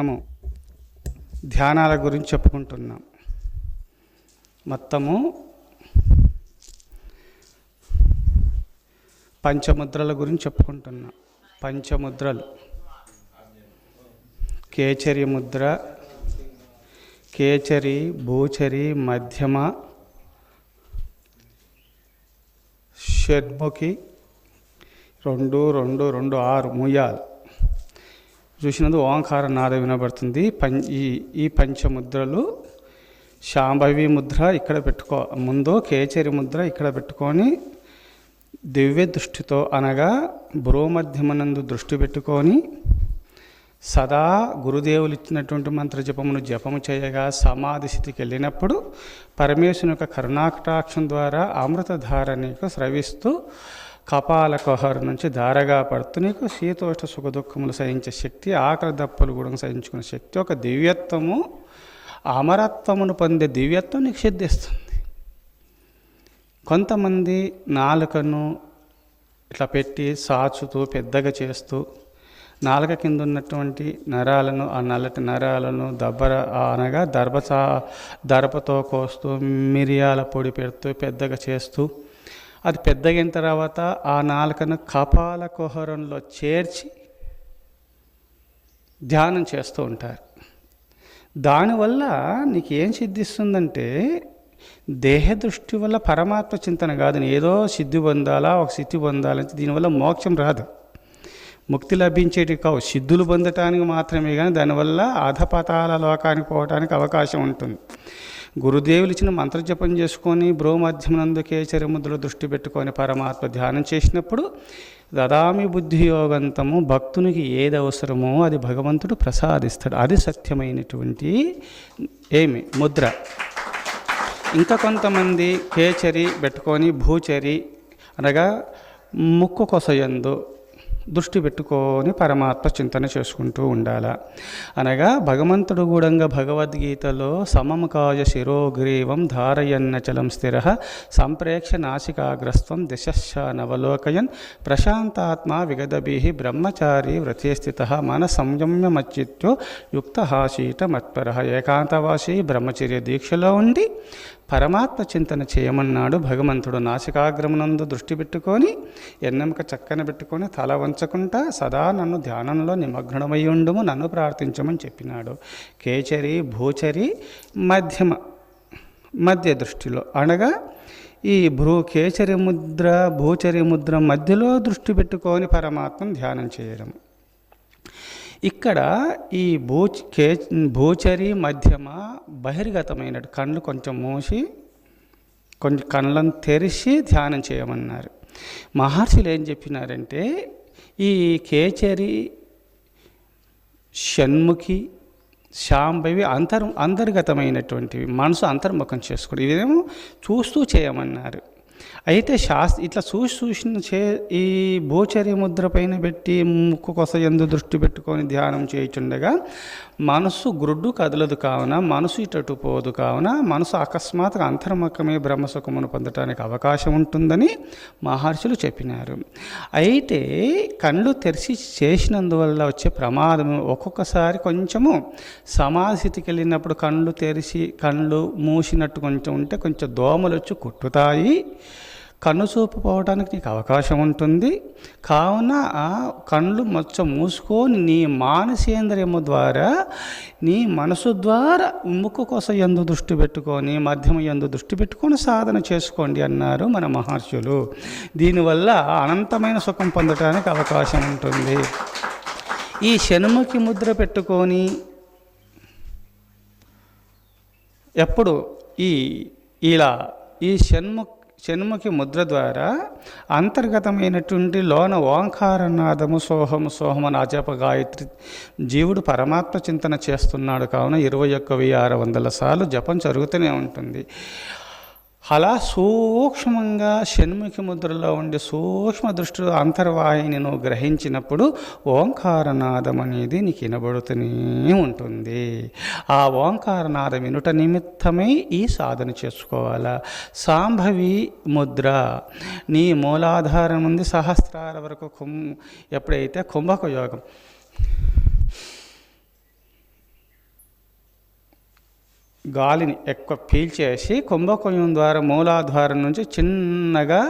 మనము ధ్యానాల గురించి చెప్పుకుంటున్నాం. మొత్తము పంచముద్రల గురించి చెప్పుకుంటున్నాం. పంచముద్రలు. కేచరి ముద్ర కేచరి భూచరి మధ్యమ షడ్ముఖి రెండు రెండు రెండు ఆరు ముయాలు చూసినందు ఓంకార నాద వినబడుతుంది. పం ఈ ఈ పంచముద్రలు శాంభవి ముద్ర ఇక్కడ పెట్టుకో ముందు కేచరి ముద్ర ఇక్కడ పెట్టుకొని దివ్య దృష్టితో అనగా భ్రూమధ్యమనందు దృష్టి పెట్టుకొని సదా గురుదేవులు ఇచ్చినటువంటి మంత్ర జపమును జపము చేయగా సమాధి స్థితికి వెళ్ళినప్పుడు పరమేశ్వరుని యొక్క కరుణాకటాక్షం ద్వారా అమృతధారని స్రవిస్తూ కపాల నుంచి ధారగా పడుతూ నీకు శీతోష్ణ సుఖ దుఃఖములు సహించే శక్తి ఆకలి దప్పలు కూడా సహించుకునే శక్తి ఒక దివ్యత్వము అమరత్వమును పొందే దివ్యత్వం నీకు సిద్ధిస్తుంది. కొంతమంది నాలుకను ఇట్లా పెట్టి సాచుతూ పెద్దగా చేస్తూ నాలుక కింద ఉన్నటువంటి నరాలను ఆ నల్లటి నరాలను దబ్బర అనగా దర్భ దర్భతో కోస్తూ మిరియాల పొడి పెడుతూ పెద్దగా చేస్తూ అది పెద్దగిన తర్వాత ఆ నాలుకను కపాల కుహరంలో చేర్చి ధ్యానం చేస్తూ ఉంటారు. దానివల్ల నీకు ఏం సిద్ధిస్తుందంటే దేహ దృష్టి వల్ల పరమాత్మ చింతన కాదు. ఏదో సిద్ధి పొందాలా ఒక సిద్ధి పొందాలంటే దీనివల్ల మోక్షం రాదు. ముక్తి లభించేటి కావు. సిద్ధులు పొందటానికి మాత్రమే కానీ దానివల్ల అధపతాల లోకానికి పోవడానికి అవకాశం ఉంటుంది. గురుదేవులు ఇచ్చిన మంత్రజపం చేసుకొని బ్రోమధ్యమనందు కేచరిముద్దులు దృష్టి పెట్టుకొని పరమాత్మ ధ్యానం చేసినప్పుడు దదామి బుద్ధి యోగంతము భక్తునికి ఏది అవసరమో అది భగవంతుడు ప్రసాదిస్తాడు. అది సత్యమైనటువంటి ఏమి? ముద్ర. ఇంకా కొంతమంది కేచరి పెట్టుకొని భూచరి అనగా ముక్కు కొసయందు దృష్టి పెట్టుకొని పరమాత్మ చింతన చేసుకుంటూ ఉండాల. అనగా భగవంతుడు గూడంగా భగవద్గీతలో సమముకాయ శిరోగ్రీవం ధారయన్నచలం స్థిర సంప్రేక్ష నాసికాగ్రస్వం దిశశ్చ నవలోకయన్ ప్రశాంతాత్మ విగదభి బ్రహ్మచారి వ్రతే స్థిత మన సంయమ్యమచ్చిత్యో యుక్తహాసీట మత్పర ఏకాంతవాసి బ్రహ్మచర్య దీక్షలో ఉండి పరమాత్మ చింతన చేయమన్నాడు భగవంతుడు నాసికాగ్రమనందు దృష్టి పెట్టుకొని ఎన్నెముక చక్కన పెట్టుకొని తల వంచకుండా సదా నన్ను ధ్యానంలో నిమగ్నమై ఉండుము నన్ను ప్రార్థించమని చెప్పినాడు. కేచరి భూచరి మధ్యమ మధ్య దృష్టిలో అనగా ఈ భ్రూ కేచరి ముద్ర భూచరి ముద్ర మధ్యలో దృష్టి పెట్టుకొని పరమాత్మను ధ్యానం చేయడం ఇక్కడ ఈ భూ కే భూచరి మధ్యమ బహిర్గతమైన కళ్ళు కొంచెం మూసి కొంచెం కళ్ళను తెరిచి ధ్యానం చేయమన్నారు. మహర్షులు ఏం చెప్పినారంటే ఈ కేచరి షణ్ముఖి శాంభవి అంతర్ అంతర్గతమైనటువంటివి మనసు అంతర్ముఖం చేసుకోవడం ఇదేమో చూస్తూ చేయమన్నారు. అయితే శాస్త్ర ఇట్లా చూసి చూసిన చే ఈ భూచర్య ముద్ర పైన పెట్టి ముక్కు కొస ఎందు దృష్టి పెట్టుకొని ధ్యానం చేయుచుండగా మనసు గ్రుడ్డు కదలదు కావున మనసు ఇటటు పోదు కావున మనసు అకస్మాత్తుగా అంతర్ముఖమే బ్రహ్మసుఖమును పొందటానికి అవకాశం ఉంటుందని మహర్షులు చెప్పినారు. అయితే కళ్ళు తెరిచి చేసినందువల్ల వచ్చే ప్రమాదం ఒక్కొక్కసారి కొంచెము సమాధికి వెళ్ళినప్పుడు కళ్ళు తెరిచి కళ్ళు మూసినట్టు కొంచెం ఉంటే కొంచెం దోమలు వచ్చి కుట్టుతాయి. కన్ను చూపు పోవడానికి నీకు అవకాశం ఉంటుంది. కావున ఆ కళ్ళు మచ్చ మూసుకొని నీ మానసేంద్రియము ద్వారా నీ మనసు ద్వారా ముక్కు కోసం ఎందు దృష్టి పెట్టుకొని మధ్యమ ఎందు దృష్టి పెట్టుకొని సాధన చేసుకోండి అన్నారు మన మహర్షులు. దీనివల్ల అనంతమైన సుఖం పొందడానికి అవకాశం ఉంటుంది. ఈ శనుముఖి ముద్ర పెట్టుకొని ఎప్పుడు ఈ ఇలా ఈ షణ్ముఖ షణ్ముఖి ముద్ర ద్వారా అంతర్గతమైనటువంటి లోన ఓంకారనాదము సోహము సోహము నాజప గాయత్రి జీవుడు పరమాత్మ చింతన చేస్తున్నాడు. కావున ఇరవై ఒక్క వెయ్యి ఆరు వందల సార్లు జపం జరుగుతూనే ఉంటుంది. అలా సూక్ష్మంగా షణ్ముఖి ముద్రలో ఉండే సూక్ష్మ దృష్టిలో అంతర్వాహిని నువ్వు గ్రహించినప్పుడు ఓంకారనాదం అనేది నీకు వినబడుతూనే ఉంటుంది. ఆ ఓంకారనాదం వినుట నిమిత్తమై ఈ సాధన చేసుకోవాలా? సాంభవి ముద్ర నీ మూలాధారం ఉంది సహస్రాల వరకు కుం ఎప్పుడైతే కుంభక యోగం గాలిని ఎక్కువ పీల్చేసి కుంభకోణం ద్వారా మూలాధారం నుంచి చిన్నగా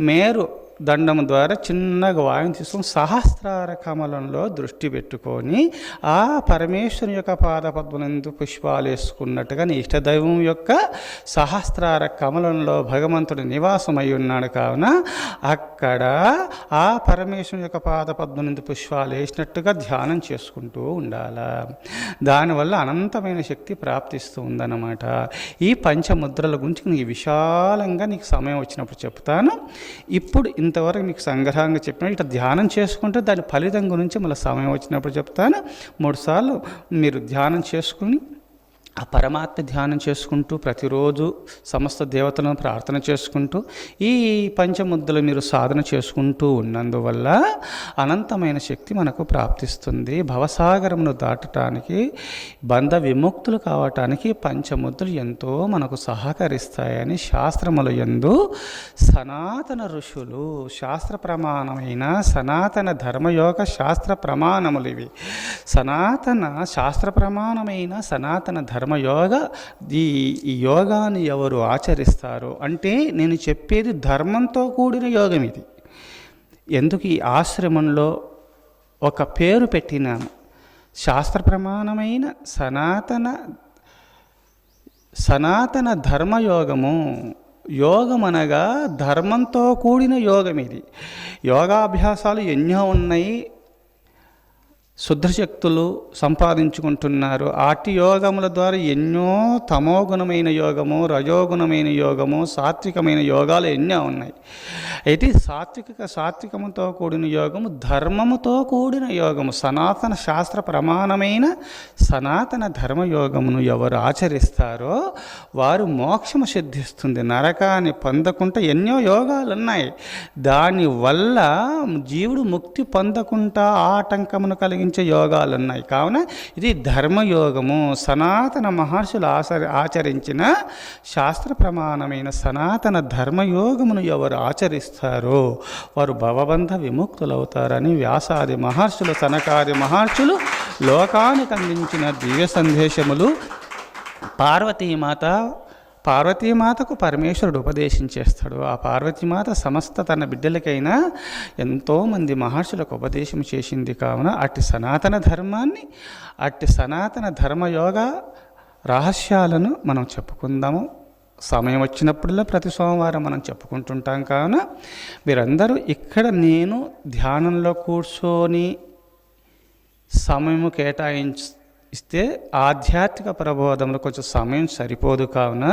మేరు దండం ద్వారా చిన్నగా వాయుని తీసుకొని సహస్రార కమలంలో దృష్టి పెట్టుకొని ఆ పరమేశ్వరుని యొక్క పాదపద్మనందు పుష్పాలు వేసుకున్నట్టుగా నీ ఇష్టదైవం యొక్క సహస్రార కమలంలో భగవంతుడు నివాసమై ఉన్నాడు కావున అక్కడ ఆ పరమేశ్వరుని యొక్క పాదపద్మనందు పుష్పాలు వేసినట్టుగా ధ్యానం చేసుకుంటూ ఉండాలా. దానివల్ల అనంతమైన శక్తి ప్రాప్తిస్తూ ఉందన్నమాట. ఈ పంచముద్రల గురించి నీకు విశాలంగా నీకు సమయం వచ్చినప్పుడు చెప్తాను. ఇప్పుడు ఇంతవరకు మీకు సంగ్రహంగా చెప్పిన ఇట్లా ధ్యానం చేసుకుంటే దాని ఫలితం గురించి మళ్ళీ సమయం వచ్చినప్పుడు చెప్తాను. మూడుసార్లు మీరు ధ్యానం చేసుకుని ఆ పరమాత్మ ధ్యానం చేసుకుంటూ ప్రతిరోజు సమస్త దేవతలను ప్రార్థన చేసుకుంటూ ఈ పంచముద్దలు మీరు సాధన చేసుకుంటూ ఉన్నందువల్ల అనంతమైన శక్తి మనకు ప్రాప్తిస్తుంది. భవసాగరమును దాటటానికి బంధ విముక్తులు కావటానికి పంచముద్దులు ఎంతో మనకు సహకరిస్తాయని శాస్త్రముల యందు సనాతన ఋషులు శాస్త్ర ప్రమాణమైన సనాతన ధర్మయోగ శాస్త్ర ప్రమాణములు ఇవి. సనాతన శాస్త్ర ప్రమాణమైన సనాతన ధర్మ కర్మయోగ ఈ ఈ యోగాన్ని ఎవరు ఆచరిస్తారో అంటే నేను చెప్పేది ధర్మంతో కూడిన యోగం ఇది. ఎందుకు ఈ ఆశ్రమంలో ఒక పేరు పెట్టినాను శాస్త్ర ప్రమాణమైన సనాతన సనాతన ధర్మయోగము యోగం అనగా ధర్మంతో కూడిన యోగం ఇది. యోగాభ్యాసాలు ఎన్నో ఉన్నాయి. శుద్ధశక్తులు సంపాదించుకుంటున్నారు. ఆటి యోగముల ద్వారా ఎన్నో తమోగుణమైన యోగము రజోగుణమైన యోగము సాత్వికమైన యోగాలు ఎన్నో ఉన్నాయి. అయితే సాత్విక సాత్వికముతో కూడిన యోగము ధర్మముతో కూడిన యోగము సనాతన శాస్త్ర ప్రమాణమైన సనాతన ధర్మయోగమును ఎవరు ఆచరిస్తారో వారు మోక్షము సిద్ధిస్తుంది. నరకాన్ని పొందకుండా ఎన్నో యోగాలు ఉన్నాయి దానివల్ల జీవుడు ముక్తి పొందకుండా ఆటంకమును కలిగి కలిగించే యోగాలు ఉన్నాయి కావున ఇది ధర్మయోగము. సనాతన మహర్షులు ఆచరి ఆచరించిన శాస్త్ర ప్రమాణమైన సనాతన ధర్మయోగమును ఎవరు ఆచరిస్తారో వారు భవబంధ విముక్తులవుతారని వ్యాసాది మహర్షులు సనకాది మహర్షులు లోకానికి అందించిన దివ్య సందేశములు. పార్వతీమాత పార్వతీమాతకు పరమేశ్వరుడు ఉపదేశించేస్తాడు ఆ పార్వతీమాత సమస్త తన బిడ్డలకైనా ఎంతోమంది మహర్షులకు ఉపదేశం చేసింది కావున అట్టి సనాతన ధర్మాన్ని అట్టి సనాతన ధర్మయోగ రహస్యాలను మనం చెప్పుకుందాము. సమయం వచ్చినప్పుడల్లా ప్రతి సోమవారం మనం చెప్పుకుంటుంటాం కావున మీరందరూ ఇక్కడ నేను ధ్యానంలో కూర్చొని సమయము కేటాయించు ఇస్తే ఆధ్యాత్మిక ప్రబోధంలో కొంచెం సమయం సరిపోదు కావున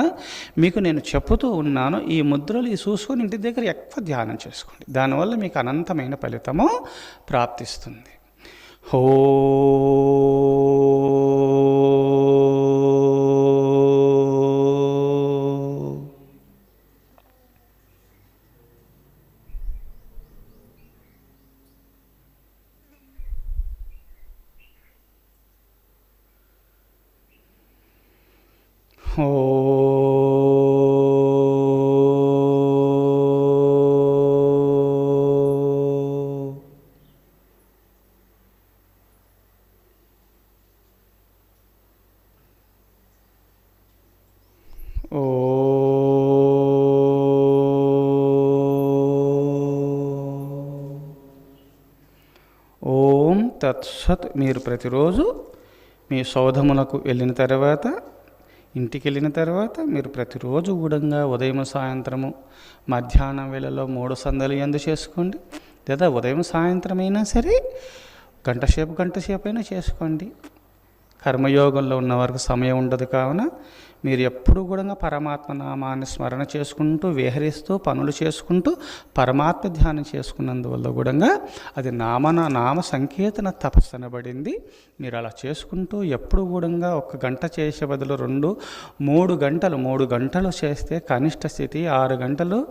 మీకు నేను చెప్పుతూ ఉన్నాను ఈ ముద్రలు ఈ చూసుకొని ఇంటి దగ్గర ఎక్కువ ధ్యానం చేసుకోండి. దానివల్ల మీకు అనంతమైన ఫలితము ప్రాప్తిస్తుంది. హో ఓ ఓం తత్సత్ మీరు ప్రతిరోజు మీ సౌధములకు వెళ్ళిన తర్వాత ఇంటికి వెళ్ళిన తర్వాత మీరు ప్రతిరోజు ఊడంగా ఉదయం సాయంత్రము మధ్యాహ్నం వేళలో మూడు సందలు ఎందు చేసుకోండి. లేదా ఉదయం సాయంత్రం అయినా సరే గంట సేపు గంట సేపు అయినా చేసుకోండి. కర్మయోగంలో ఉన్న వరకు సమయం ఉండదు కావున మీరు ఎప్పుడు కూడా పరమాత్మ నామాన్ని స్మరణ చేసుకుంటూ విహరిస్తూ పనులు చేసుకుంటూ పరమాత్మ ధ్యానం చేసుకున్నందువల్ల కూడా అది నామన నామ సంకీర్తన తపస్సు అనబడింది. మీరు అలా చేసుకుంటూ ఎప్పుడు కూడా ఒక గంట చేసే బదులు రెండు మూడు గంటలు మూడు గంటలు చేస్తే కనిష్ట స్థితి ఆరు గంటలు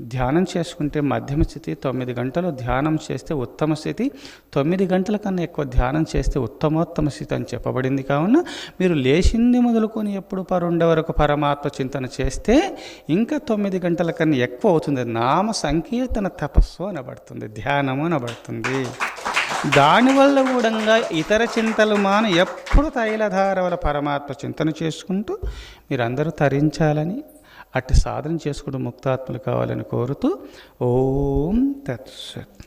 ధ్యానం చేసుకుంటే మధ్యమ స్థితి తొమ్మిది గంటలు ధ్యానం చేస్తే ఉత్తమ స్థితి. తొమ్మిది గంటల కన్నా ఎక్కువ ధ్యానం చేస్తే ఉత్తమోత్తమ స్థితి అని చెప్పబడింది కావున మీరు లేచింది మొదలుకొని ఎప్పుడు పరుండే వరకు పరమాత్మ చింతన చేస్తే ఇంకా తొమ్మిది గంటల కన్నా ఎక్కువ అవుతుంది. నామ సంకీర్తన తపస్సు అనబడుతుంది ధ్యానము అనబడుతుంది. దానివల్ల కూడా ఇతర చింతలు మాన ఎప్పుడు తైలధార వల్ల పరమాత్మ చింతన చేసుకుంటూ మీరందరూ తరించాలని అట్టి సాధన చేసుకుంటూ ముక్తాత్మలు కావాలని కోరుతూ ఓం తత్సత్.